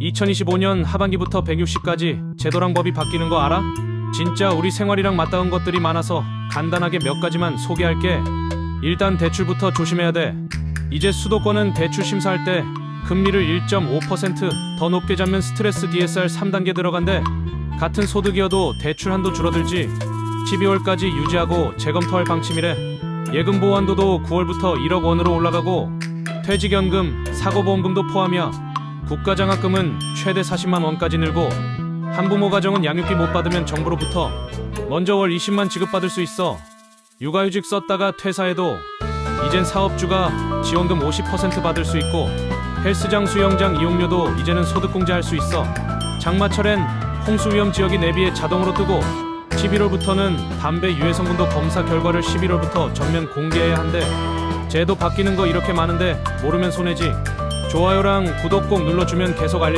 2025년 하반기부터 160까지 제도랑 법이 바뀌는 거 알아? 진짜 우리 생활이랑 맞닿은 것들이 많아서 간단하게 몇 가지만 소개할게. 일단 대출부터 조심해야 돼. 이제 수도권은 대출 심사할 때 금리를 1.5%더 높게 잡는 스트레스 DSR 3단계 들어간대. 같은 소득이어도 대출 한도 줄어들지. 12월까지 유지하고 재검토할 방침이래. 예금 보완도도 9월부터 1억 원으로 올라가고 퇴직연금, 사고보험금도 포함이야. 국가장학금은 최대 40만 원까지 늘고 한부모 가정은 양육비 못 받으면 정부로부터 먼저 월 20만 지급받을 수 있어. 육아휴직 썼다가 퇴사해도 이젠 사업주가 지원금 50% 받을 수 있고 헬스장 수영장 이용료도 이제는 소득공제할 수 있어. 장마철엔 홍수 위험 지역이 내비에 자동으로 뜨고 11월부터는 담배 유해 성분도 검사 결과를 11월부터 전면 공개해야 한대. 제도 바뀌는 거 이렇게 많은데 모르면 손해지. 좋아요랑 구독 꼭 눌러주면 계속 알려.